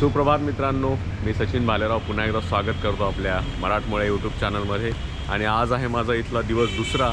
सुप्रभात मित्रांनो मी सचिन भालेराव पुन्हा एकदा स्वागत करतो आपल्या मराठमोळे यूट्यूब चॅनलमध्ये आणि आज आहे माझा इथला दिवस दुसरा.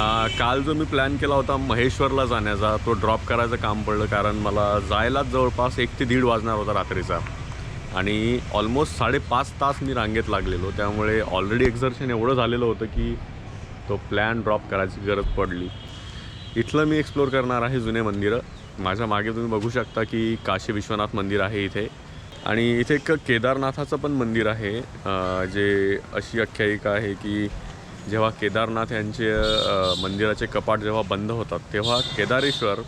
आ, काल जो मी प्लॅन केला होता महेश्वरला जाण्याचा तो ड्रॉप करायचं काम पडलं कारण मला जायलाच जवळपास एक ते दीड वाजणार होता रात्रीचा. आणि ऑलमोस्ट साडेपाच तास मी रांगेत लागलेलो त्यामुळे ऑलरेडी एक्झर्शन एवढं झालेलं होतं की तो प्लॅन ड्रॉप करायची गरज पडली. इथलं मी एक्सप्लोअर करणार आहे जुने मंदिरं. माझ्या मागे तुम्ही बघू शकता की काशी विश्वनाथ मंदिर आहे इथे. आणि इथे एक केदारनाथाचं पण मंदिर आहे. जे अशी आख्यायिका आहे की जेव्हा केदारनाथ यांचे मंदिराचे कपाट जेव्हा बंद होतात तेव्हा केदारेश्वर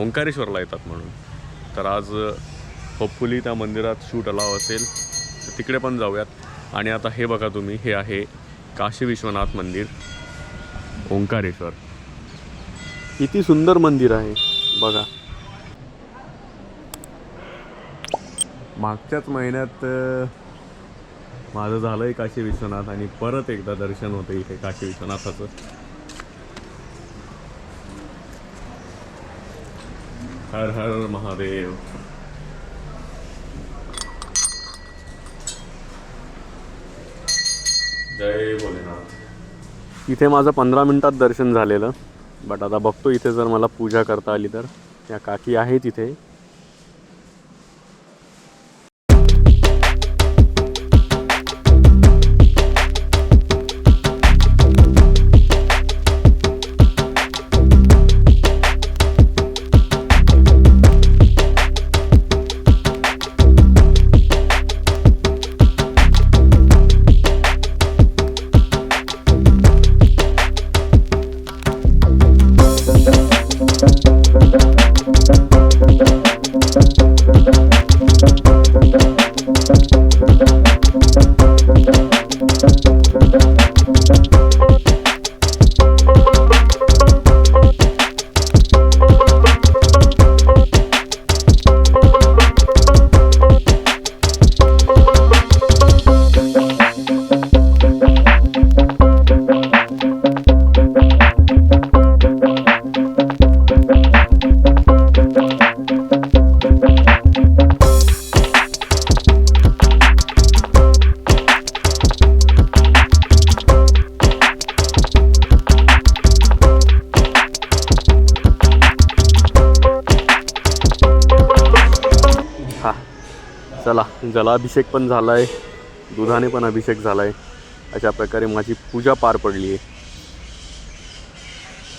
ओंकारेश्वरला येतात म्हणून. तर आज होपफुली त्या मंदिरात शूट अलाव असेल. तर तिकडे पण जाऊयात. आणि आता हे बघा तुम्ही हे आहे काशी विश्वनाथ मंदिर ओंकारेश्वर. किती सुंदर मंदिर आहे. बघा. मागच्याच महिन्यात माझं झालं आहे काशी विश्वनाथ आणि परत एकदा दर्शन होतं इथे काशी विश्वनाथाचं. हर हर महादेव. जय भोलेनाथ. इथे माझं पंधरा मिनिटात दर्शन झालेलं. बट आता बघतो इथे जर मला पूजा करता आली तर. त्या काकी आहेत इथे. चला जलाभिषेक पण झाला आहे दुधाने पण अभिषेक झाला आहे अशा प्रकारे माझी पूजा पार पडली आहे.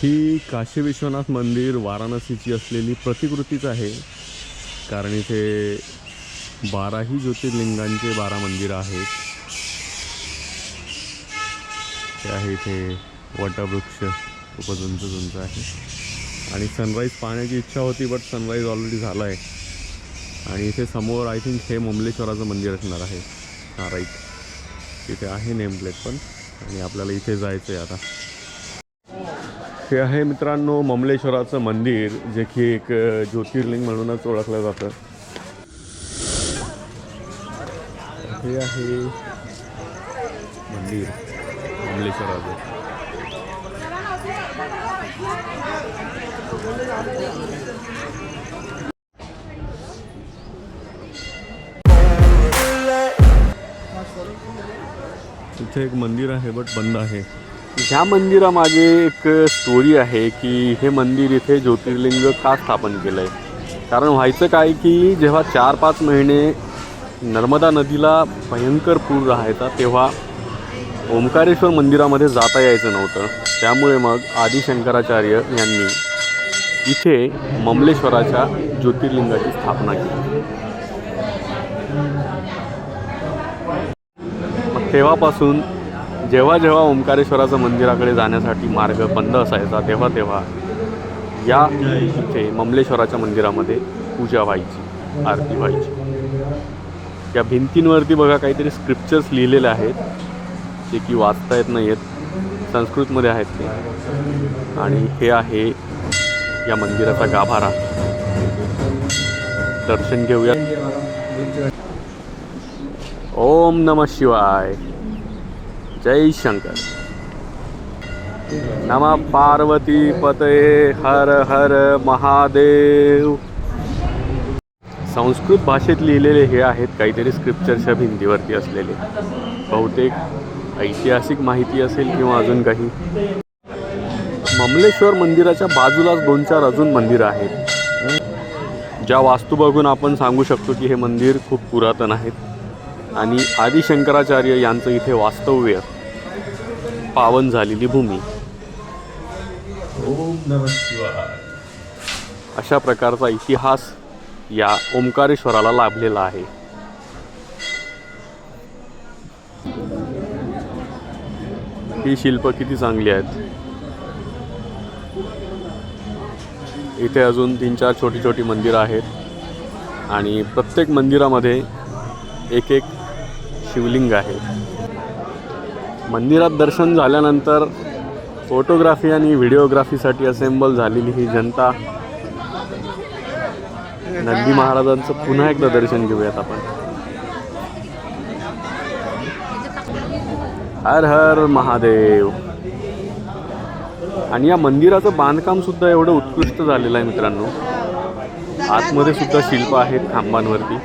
ही काशी विश्वनाथ मंदिर वाराणसीची असलेली प्रतिकृतीच आहे. कारण इथे बाराही ज्योतिर्लिंगांचे बारा मंदिर आहेत. ते आहे इथे वटवृक्ष खूपच उंच उंच आहे. आणि सनराईज पाहण्याची इच्छा होती बट सनराईज ऑलरेडी झाला आहे आणि इथे समोर आय थिंक हे ममलेश्वराचं मंदिर असणार आहे. हां राईट इथे आहे नेम प्लेट पण. आणि आपल्याला इथे जायचं आहे आता. हे आहे मित्रांनो ममलेश्वराचं मंदिर जे की एक ज्योतिर्लिंग म्हणूनच ओळखलं जातं. हे आहे मंदिर ममलेश्वराचं इथे एक मंदिर आहे बट बंद आहे. ह्या मंदिरामागे एक स्टोरी आहे की हे मंदिर इथे ज्योतिर्लिंग का स्थापन केलं आहे कारण व्हायचं काय की जेव्हा चार पाच महिने नर्मदा नदीला भयंकर पूर राहायचा तेव्हा ओंकारेश्वर मंदिरामध्ये जाता यायचं नव्हतं. त्यामुळे मग आदिशंकराचार्य यांनी इथे ममलेश्वराच्या ज्योतिर्लिंगाची स्थापना केली. तेव्हापासून जेव्हा जेव्हा ओंकारेश्वराचं मंदिराकडे जाण्यासाठी मार्ग बंद असायचा तेव्हा तेव्हा या इथे ममलेश्वराच्या मंदिरामध्ये पूजा व्हायची आरती व्हायची. या भिंतींवरती बघा काहीतरी स्क्रिप्चर्स लिहिलेले आहेत जे की वाचता येत नाही आहेत संस्कृतमध्ये आहेत ते. आणि हे आहे या मंदिराचा गाभारा. दर्शन घेऊया. ओम नम शिवाय। जय शंकर। नम पार्वती पतये हर हर महादेव। संस्कृत भाषेत लिहिलेले हे आहेत काहीतरी स्क्रिप्चरच्या भिंतीवरती असलेले. बहुतेक ऐतिहासिक माहिती असेल किंवा अजून काही. ममलेश्वर मंदिराच्या बाजूलाच दोन चार अजून मंदिरं आहेत. ज्या वास्तू बघून आपण सांगू शकतो की हे मंदिर खूप पुरातन आहेत. आणि आदिशंकराचार्य यांचं इथे वास्तव्य पावन झालेली भूमी. ओम अशा प्रकारचा इतिहास या ओंकारेश्वराला लाभलेला आहे. ही शिल्प किती चांगली आहेत? इथे अजून तीन चार छोटी छोटी मंदिरं आहेत. आणि प्रत्येक मंदिरामध्ये एक एक शिवलिंग आहे. मंदिरात दर्शन झाल्यानंतर फोटोग्राफी आणि व्हिडिओग्राफीसाठी असेंबल झालेली ही जनता. नंदी महाराजांचं पुन्हा एकदा दर्शन घेऊयात आपण. हर हर महादेव. आणि या मंदिराचं बांधकाम सुद्धा एवढं उत्कृष्ट झालेलं आहे मित्रांनो. आतमध्ये सुद्धा शिल्प आहेत खांबांवरती.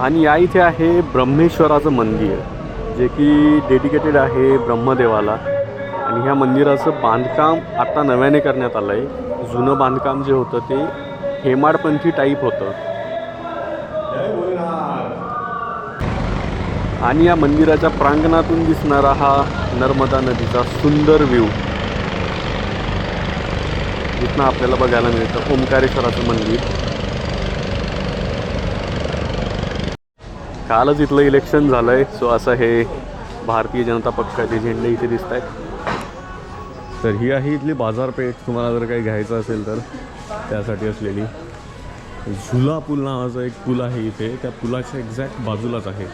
आणि या इथे आहे ब्रह्मेश्वराचं मंदिर जे की डेडिकेटेड आहे ब्रह्मदेवाला. आणि ह्या मंदिराचं बांधकाम आता नव्याने करण्यात आलं आहे जुनं बांधकाम जे होतं ते हेमाडपंथी टाईप होतं. आणि या मंदिराच्या प्रांगणातून दिसणारा हा नर्मदा नदीचा सुंदर व्ह्यू इथनं आपल्याला बघायला मिळतं ओंकारेश्वराचं मंदिर. कालच इथलं इलेक्शन झालं आहे सो असं हे भारतीय जनता पक्षाचे झेंडे इथे दिसत आहेत. तर ही आहे इथली बाजारपेठ. तुम्हाला जर काही घ्यायचं असेल तर त्यासाठी असलेली झुला पूल नावाचा एक पूल आहे इथे. त्या पुलाच्या एक्झॅक्ट बाजूलाच आहे.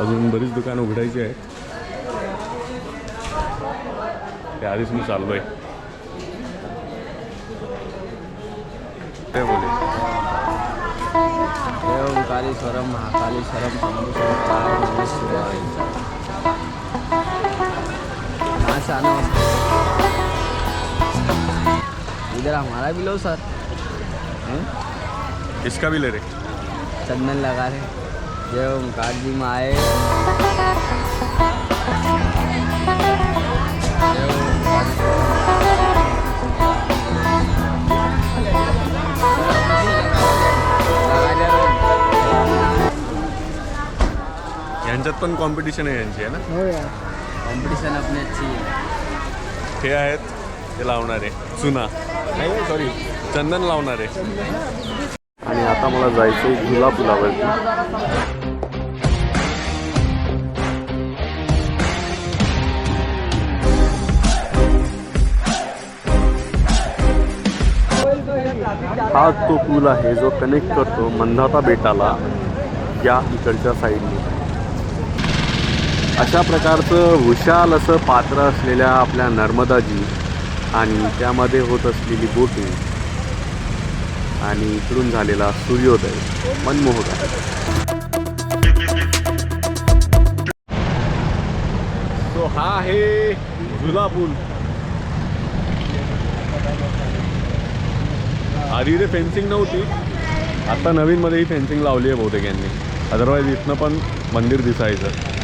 अजून बरीच दुकानं उघडायची आहेत. त्याआधीच मी चाललो आहे बोले महाकालेश्वरम शंभूशंकराय शिवाय से आना इधर हमारा भी लो सर। हैं? इसका भी ले रहे? चंदन लगा रहे। जय ओंकार जी माए। यांच्यात पण कॉम्पिटिशन आहे यांची आहे ना? कंपटीशन अपनी अच्छी है हे आहेत ते लावणारे चुना. नाही सॉरी चंदन लावणारे आणि आता मला जायचं आहे झुला पुलावरती हा तो पूल आहे जो कनेक्ट करतो मंदाता बेटाला या इकडच्या साईडने अशा प्रकारचं विशाल असं पात्र असलेल्या आपल्या नर्मदाजी आणि त्यामध्ये होत असलेली बोटिंग आणि इकडून झालेला सूर्योदय मनमोहक आहे. सो हा आहे झुला पूल आधी इथे फेन्सिंग नव्हती. आता नवीनमध्ये ही फेन्सिंग लावली आहे बहुतेक यांनी. अदरवाईज इथनं पण मंदिर दिसायचं.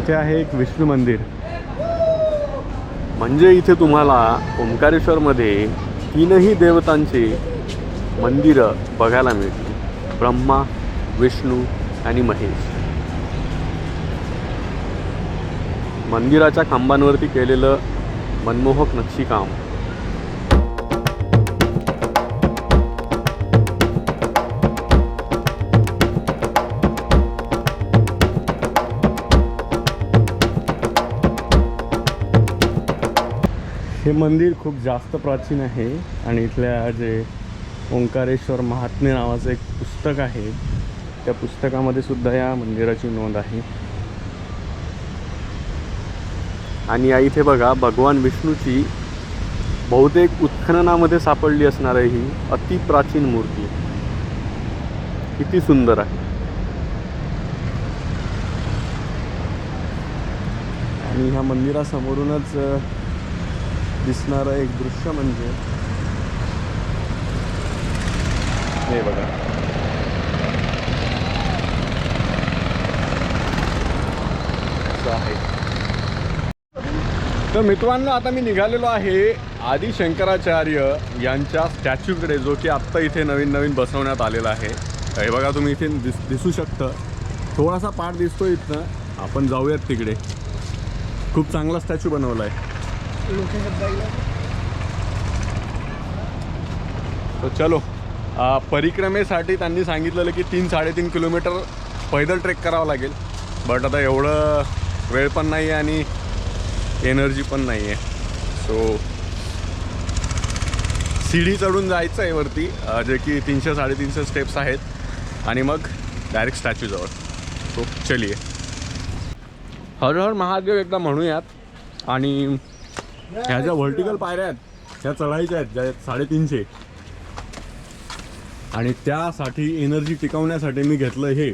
इथे आहे एक विष्णू मंदिर. म्हणजे इथे तुम्हाला ओंकारेश्वरमध्ये तीनही देवतांची मंदिरं बघायला मिळतील. ब्रह्मा विष्णू आणि महेश. मंदिराच्या खांबांवरती केलेलं मनमोहक नक्षीकाम. हे मंदिर खूप जास्त प्राचीन आहे आणि इथल्या जे ओंकारेश्वर महात्मे नावाचं एक पुस्तक आहे त्या पुस्तकामध्ये सुद्धा या मंदिराची नोंद आहे. आणि या इथे बघा भगवान विष्णूची बहुतेक उत्खननामध्ये सापडली असणारी ही अतिप्राचीन मूर्ती. किती सुंदर आहे. आणि ह्या मंदिरासमोरूनच दिसणारं एक दृश्य म्हणजे हे बघा. असं आहे. तर मित्रांनो आता मी निघालेलो आहे आदि शंकराचार्य यांच्या स्टॅच्यूकडे जो की आत्ता इथे नवीन नवीन बसवण्यात आलेला आहे. हे बघा तुम्ही इथे दिस दिसू शकतं. थोडासा पाठ दिसतो इथनं. आपण जाऊयात तिकडे. खूप चांगला स्टॅच्यू बनवला आहे तर चलो. परिक्रमेसाठी त्यांनी सांगितलेलं की तीन साडेतीन किलोमीटर पैदल ट्रेक करावं लागेल. बट आता एवढं वेळ पण नाही आहे आणि एनर्जी पण नाही आहे. सो सीडी चढून जायचं आहे वरती. जे की तीनशे साडेतीनशे स्टेप्स आहेत. आणि मग डायरेक्ट स्टॅच्यूजवळ सो चलिये हर हर महादेव एकदा म्हणूयात. आणि ह्या ज्या व्हर्टिकल पायऱ्या आहेत ह्या चढायच्या आहेत ज्या साडेतीनशे. आणि त्यासाठी एनर्जी टिकवण्यासाठी मी घेतलं हे.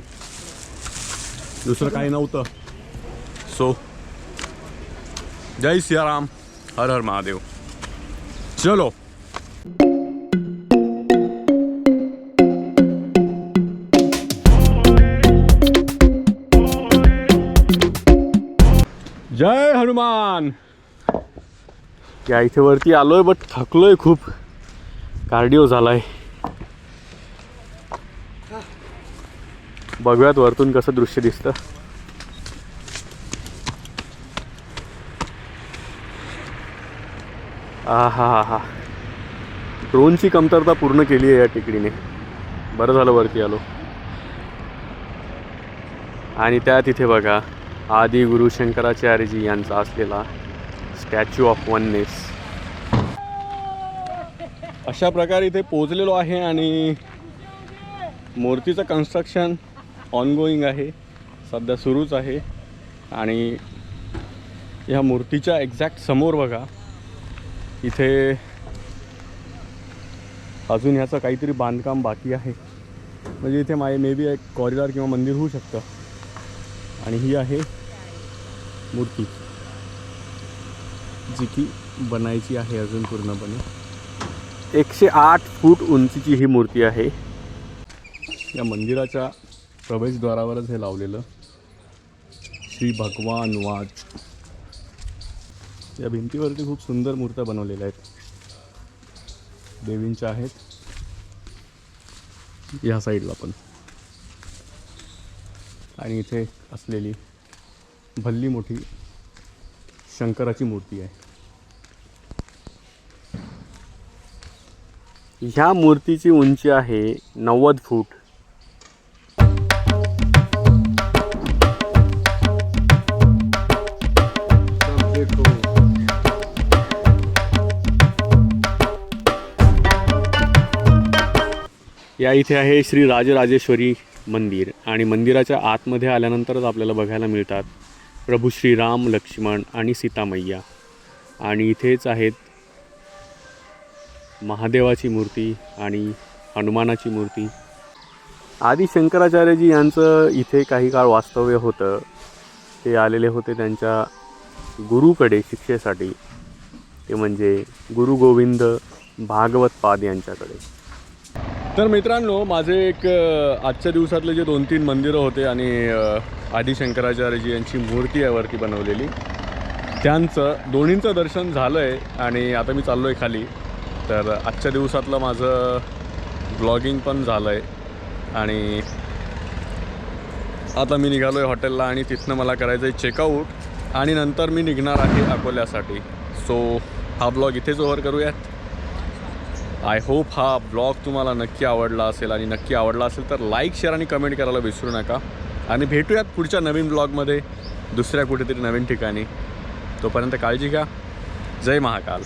दुसरं काही नव्हतं. सो जय सियाराम हर हर महादेव. चलो. जय हनुमान. या इथे वरती आलोय बट थकलोय खूप. कार्डिओ झालाय. बघूयात वरतून कसं दृश्य दिसतं. आ हा हा हा ड्रोनची कमतरता पूर्ण केली आहे या टेकडीने. बरं झालं वरती आलो. आणि त्या तिथे बघा आदि गुरु शंकराचार्यजी यांचा असलेला स्टॅच्यू ऑफ वननेस. अशा प्रकारे इथे पोचलेलो आहे आणि मूर्तीचं कन्स्ट्रक्शन ऑनगोईंग आहे. सध्या सुरूच आहे. आणि ह्या मूर्तीच्या एक्झॅक्ट समोर बघा इथे अजून ह्याचं काहीतरी बांधकाम बाकी आहे. म्हणजे इथे माय मे बी एक कॉरिडॉर किंवा मंदिर होऊ शकतं. आणि ही आहे मूर्ती. जी की बनायची आहे अजून पूर्णपणे. एकशे आठ फूट उंचीची ही मूर्ती आहे. या मंदिराच्या प्रवेशद्वारावरच हे लावलेलं. श्री भगवान वाच. या भिंतीवरती खूप सुंदर मूर्त्या बनवलेल्या आहेत. देवींच्या आहेत. या साईडला पण. आणि इथे असलेली भल्ली मोठी शंकराची मूर्ती आहे. ह्या मूर्तीची उंची आहे नव्वद फूट. या इथे आहे श्री राजराजेश्वरी मंदिर आणि मंदिराच्या आतमध्ये आल्यानंतरच आपल्याला बघायला मिळतात. प्रभू श्रीराम लक्ष्मण आणि सीतामय्या आणि इथेच आहेत महादेवाची मूर्ती आणि हनुमानाची मूर्ती. आदी शंकराचार्यजी यांचं इथे काही काळ वास्तव्य होतं. ते आलेले होते त्यांच्या गुरुकडे शिक्षेसाठी. ते म्हणजे गुरु गोविंद भागवत पाद यांच्याकडे. तर मित्रांनो माझे एक आजच्या दिवसातले जे दोन तीन मंदिरं होते आणि आदिशंकराचार्यजी यांची मूर्ती आहे वरती बनवलेली त्यांचं दोन्हींचं दर्शन झालं आहे आणि आता मी चाललो आहे खाली. तर आजच्या दिवसातलं माझं ब्लॉगिंग पण झालं आहे आणि आता मी निघालो आहे हॉटेलला आणि तिथनं मला करायचं आहे चेकआउट आणि नंतर मी निघणार आहे अकोल्यासाठी. सो हा ब्लॉग इथेच ओव्हर करूयात. आय होप हा ब्लॉग तुम्हाला नक्की आवडला असेल आणि नक्की आवडला असेल तर लाईक शेअर आणि कमेंट करायला विसरू नका. आणि भेटूयात पुढच्या नवीन ब्लॉगमध्ये दुसऱ्या कुठेतरी नवीन ठिकाणी. तोपर्यंत काळजी घ्या. जय महाकाल.